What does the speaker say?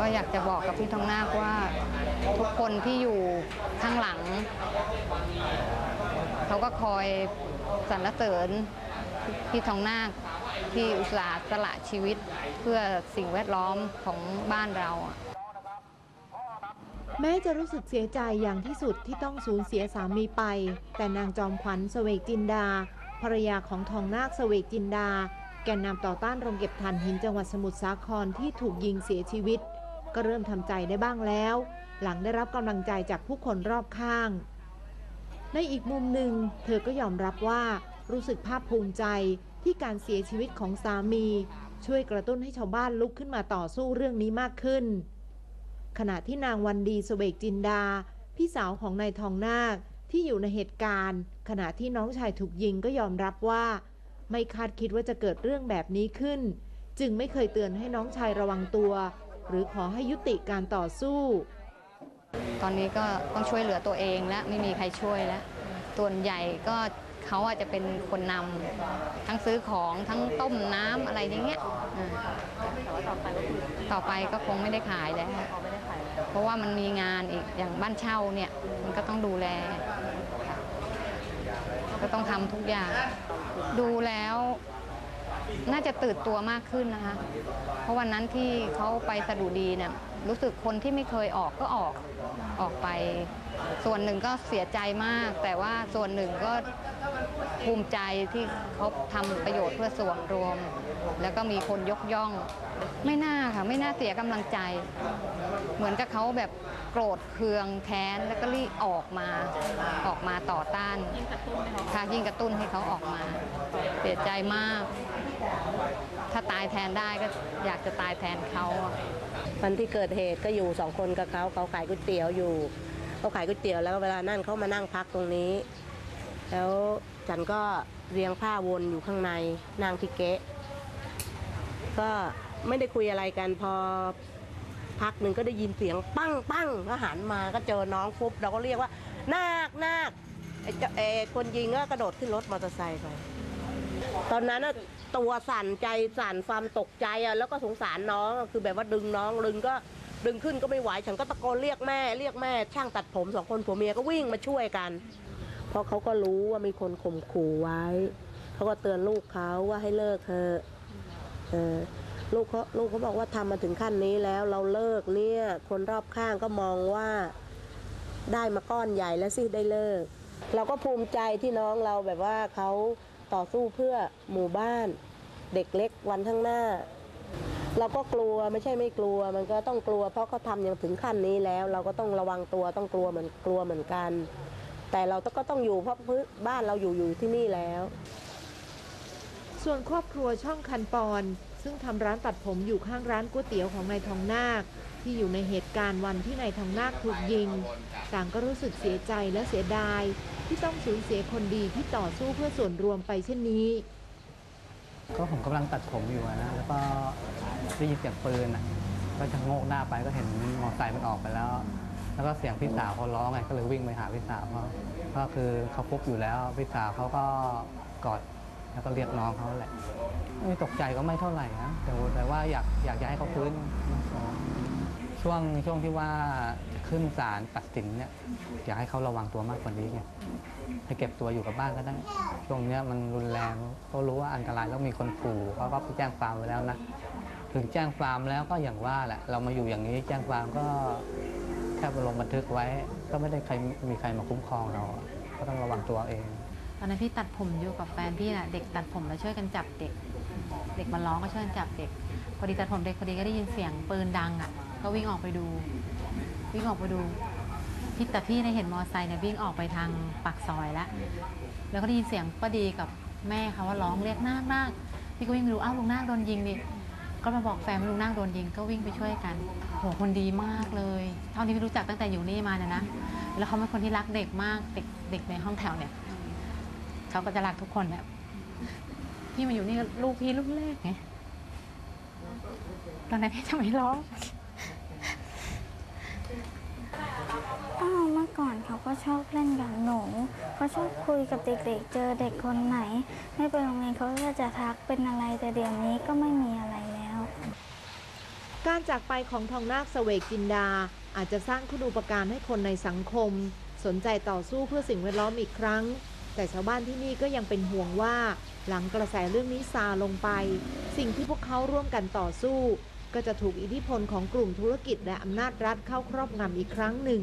ก็อยากจะบอกกับพี่ทองนาคว่าทุกคนที่อยู่ข้างหลัง เขาก็คอยสรรเสริญพี่ทองนาคที่อุตส่าห์สละชีวิตเพื่อสิ่งแวดล้อมของบ้านเราแม้จะรู้สึกเสียใจอย่างที่สุดที่ต้องสูญเสียสามีไป แต่นางจอมขวัญเสวกจินดา ภรรยาของทองนาคเสวกจินดา แกนนำต่อต้านโรงเก็บถ่านหินจังหวัดสมุทรสาครที่ถูกยิงเสียชีวิต ก็เริ่มทำใจได้บ้างแล้ว หลังได้รับกำลังใจจากผู้คนรอบข้าง ในอีกมุมหนึ่ง เธอก็ยอมรับว่ารู้สึกภาคภูมิใจที่การเสียชีวิตของสามี ช่วยกระตุ้นให้ชาวบ้านลุกขึ้นมาต่อสู้เรื่องนี้มากขึ้น ขณะที่นางวันดีสเวกจินดา พี่สาวของนายทองนาคที่อยู่ในเหตุการณ์ ขณะที่น้องชายถูกยิงก็ยอมรับว่า ไม่คาดคิดว่าจะเกิดเรื่องแบบนี้ขึ้น จึงไม่เคยเตือนให้น้องชายระวังตัว หรือขอให้ยุติการต่อสู้ ตอนนี้ก็ต้องช่วยเหลือตัวเองแล้วไม่มีใครช่วยแล้วส่วนใหญ่ก็เขาอาจจะเป็นคนนำทั้งซื้อของทั้งต้มน้ำอะไรอย่างเงี้ยอ่าต่อไปก็คงไม่ได้ขายแล้วเพราะว่ามันมีงานอีกอย่างบ้านเช่าเนี่ยมันก็ต้องดูแล ก็ต้องทำทุกอย่าง ดูแล้ว น่าจะตื่นตัวมากขึ้นนะคะ เพราะวันนั้นที่เขาไปสะดุดีเนี่ยรู้สึกคนที่ไม่เคยออกก็ออกออกไป ส่วนหนึ่งก็เสียใจมาก แต่ว่าส่วนหนึ่งก็ภูมิใจที่เขาทำประโยชน์เพื่อส่วนรวม แล้วก็มีคนยกย่อง ไม่น่าค่ะไม่น่าเสียกำลังใจ เหมือนกับเขาแบบโกรธเคืองแค้นแล้วก็รีบออกมาออกมาต่อต้านค่ะยิ่งกระตุ้นให้เขาออกมา เสียใจมาก ถ้าตายแทนได้ก็อยากจะตายแทนเขาวันที่เกิดเหตุก็อยู่สองคนกับเขาเขาขายก๋วยเตี๋ยวอยู่ เขาขายก๋วยเตี๋ยวแล้วเวลานั่นเขามานั่งพักตรงนี้ แล้วฉันก็เรียงผ้าวนอยู่ข้างในนั่งที่เกะ ก็ไม่ได้คุยอะไรกันพอพักหนึ่งก็ได้ยินเสียงปั้งปั้งก็หันมาก็เจอน้องปุ๊บเราก็เรียกว่านาคนาคไอ้เจ้าไอ้คนยิงก็กระโดดขึ้นรถมอเตอร์ไซค์ไป ตอนนั้นน่ะตัวสั่นใจสั่นความตกใจอะแล้วก็สงสารน้องคือแบบว่าดึงน้องดึงก็ ดึงขึ้นก็ไม่ไหวฉันก็ตะโกนเรียกแม่เรียกแม่ ช่างตัดผมสองคนผัวเมียก็วิ่งมาช่วยกันเพราะเขาก็รู้ว่ามีคนข่มขู่ไว้เขาก็เตือนลูกเขาว่าให้เลิกเถอเออลูกเขาลูกเขาบอกว่าทำมาถึงขั้นนี้แล้วเราเลิกเนี่ย คนรอบข้างก็มองว่าได้มาก้อนใหญ่แล้วสิได้เลิก เราก็ภูมิใจที่น้องเราแบบว่าเขาต่อสู้เพื่อหมู่บ้าน เด็กเล็กวันข้างหน้า เราก็กลัวไม่ใช่ไม่กลัว มันก็ต้องกลัว เพราะเขาทำอย่างถึงขั้นนี้แล้ว เราก็ต้องระวังตัวต้องกลัวเหมือนกลัวเหมือนกัน แต่เราก็ต้องอยู่เพราะพื้นบ้านเราอยู่อยู่ที่นี่แล้ว ส่วนครอบครัวช่องคันปอน ซึ่งทำร้านตัดผมอยู่ข้างร้านก๋วยเตี๋ยวของนายทองนาค ที่อยู่ในเหตุการณ์วันที่นายทองนาคถูกยิง ต่างก็รู้สึกเสียใจและเสียดาย ที่ต้องสูญเสียคนดีที่ต่อสู้เพื่อส่วนรวมไปเช่นนี้ ก็ผมกำลังตัดผมอยู่อะนะ แล้วก็ ได้ยินเสียงปืนอะก็จะโงกหน้าไปก็เห็นมอไซค์มันออกไปแล้ว แล้วก็เสียงพี่สาวเขาร้องไงก็เลยวิ่งไปหาพี่สาวเขาก็คือเขาฟุบอยู่แล้วพี่สาวเขาก็กอดแล้วก็เรียกน้องเขาแหละไม่ตกใจก็ไม่เท่าไหร่นะแต่ว่าแต่ว่าอยากอยากจะให้เขาฟื้นช่วงช่วงที่ว่าขึ้นศาลตัดสินเนี่ยอยากให้เขาระวังตัวมากกว่านี้ไงให้เก็บตัวอยู่กับบ้านก็ได้ช่วงเนี้ยมันรุนแรงเขารู้ว่าอันตรายแล้วมีคนขู่เขาก็ไปแจ้งความไว้แล้วนะ ถึงแจ้งความแล้วก็อย่างว่าแหละ เรามาอยู่อย่างนี้แจ้งความก็แค่ไปลงบันทึกไว้ ก็ไม่ได้ใครมีใครมาคุ้มครองเราก็ต้องระวังตัวเองตอนนั้นพี่ตัดผมอยู่กับแฟนพี่น่ะเด็กตัดผมแล้วช่วยกันจับเด็ก เด็กมาร้องก็ช่วยกันจับเด็ก พอดีตัดผมเด็กพอดีก็ได้ยินเสียงปืนดังอะ ก็วิ่งออกไปดู วิ่งออกไปดูพี่แต่พี่ได้เห็นมอไซค์เนี่ยวิ่งออกไปทางปากซอยแล้วแล้วก็ได้ยินเสียงป้าดีกับแม่เขาว่าร้องเรียกนาคนาคพี่ก็วิ่งไปดูอ้าวลุงนาคโดนยิงดิ ก็มาบอกแฟนว่าลุงนาคโดนยิงก็วิ่งไปช่วยกันโหคนดีมากเลย เท่าที่พี่รู้จักตั้งแต่อยู่นี่มาเนี่ยนะ แล้วเขาเป็นคนที่รักเด็กมากเด็กเด็กในห้องแถวเนี่ยเขาก็จะรักทุกคนแบบพี่มาอยู่นี่ลูกพี่ลูกแรกไงตอนนั้นพี่จะไม่ร้องอ้าวเมื่อก่อนเขาก็ชอบเล่นกับหนูเขาชอบคุยกับเด็กๆ เจอเด็กคนไหน ไม่ไปโรงเรียนเขาก็จะทักเป็นอะไรแต่เดี๋ยวนี้ก็ไม่มีอะไร การจากไปของทองนาคเสวกจินดา อาจจะสร้างคุณูปการให้คนในสังคม สนใจต่อสู้เพื่อสิ่งแวดล้อมอีกครั้ง แต่ชาวบ้านที่นี่ก็ยังเป็นห่วงว่า หลังกระแสเรื่องนี้ซาลงไป สิ่งที่พวกเขาร่วมกันต่อสู้ ก็จะถูกอิทธิพลของกลุ่มธุรกิจและอำนาจรัฐเข้าครอบงำอีกครั้งหนึ่ง